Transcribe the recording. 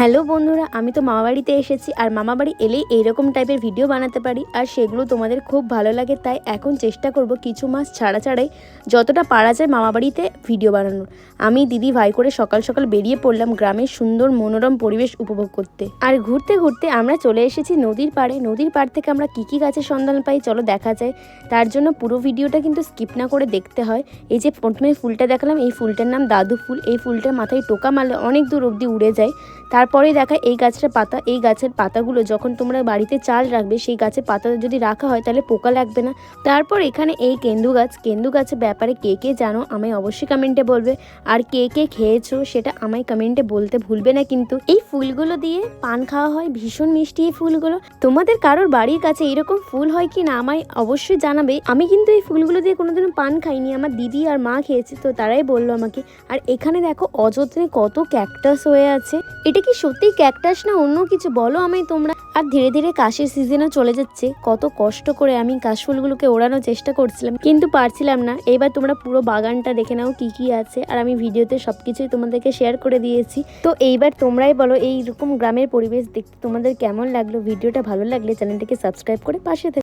Hello বন্ধুরা, আমি তো মামাবাড়িতে এসেছি আর মামাবাড়ি এলেই এইরকম টাইপের ভিডিও বানাতে পারি। আর সেগুলো তোমাদের খুব ভালো লাগে, তাই এখন চেষ্টা করব কিছু মাস ছাড়া ছাড়াই যতটা পারা যায় মামাবাড়িতে ভিডিও বানানোর। আমি দিদি ভাই করে সকাল সকাল বেরিয়ে পড়লাম গ্রামের সুন্দর মনোরম পরিবেশ উপভোগ করতে। আর ঘুরতে ঘুরতে আমরা চলে এসেছি নদীর পাড়ে। নদীর পাড় থেকে আমরা কী কী গাছের সন্ধান পাই চলো দেখা যায়। তার জন্য পুরো ভিডিওটা কিন্তু স্কিপ না করে দেখতে হয়। এই যে প্রথমে ফুলটা দেখালাম, এই ফুলটার নাম দাদু ফুল। এই ফুলটার মাথায় টোকা মারলে অনেক দূর অবধি উড়ে যায়। তারপরে দেখা এই গাছের পাতা, এই গাছের পাতাগুলো যখন তোমরা বাড়িতে চাল রাখবে, সেই গাছের পাতা যদি রাখা হয় তাহলে পোকা লাগবে না। তারপর এখানে এই কেন্দু গাছ, কেন্দু গাছের ব্যাপারে কে কে জানো আমায় অবশ্যই কমেন্টে বলবে। আর কে কে খেয়েছো সেটা আমায় কমেন্টে বলতে ভুলবে না কিন্তু। এই ফুলগুলো দিয়ে পান খাওয়া হয়, ভীষণ মিষ্টি এই ফুলগুলো। তোমাদের কারোর বাড়ির কাছে এরকম ফুল হয় কি না আমায় অবশ্যই জানাবে। আমি কিন্তু এই ফুলগুলো দিয়ে কোনোদিনও পান খাইনি, আমার দিদি আর মা খেয়েছে তো তারাই বলল আমাকে। আর এখানে দেখো অযত্নে কত ক্যাকটাস হয়ে আছে। এটা কি সত্যি ক্যাকটাস না অন্য কিছু? বলো আমায় তোমরা। আর ধীরে ধীরে কাশের সিজনও চলে যাচ্ছে। কত কষ্ট করে আমি কাশফুলগুলোকে ওড়ানোর চেষ্টা করছিলাম, কিন্তু পারছিলাম না। এবার তোমরা পুরো বাগানটা দেখে নাও কি কি আছে। আর আমি ভিডিওতে সব কিছুই তোমাদেরকে শেয়ার করে দিয়েছি। তো এইবার তোমরাই বলো, এইরকম গ্রামের পরিবেশ দেখতে তোমাদের কেমন লাগল? ভিডিওটা ভালো লাগলে চ্যানেলটাকে সাবস্ক্রাইব করে পাশে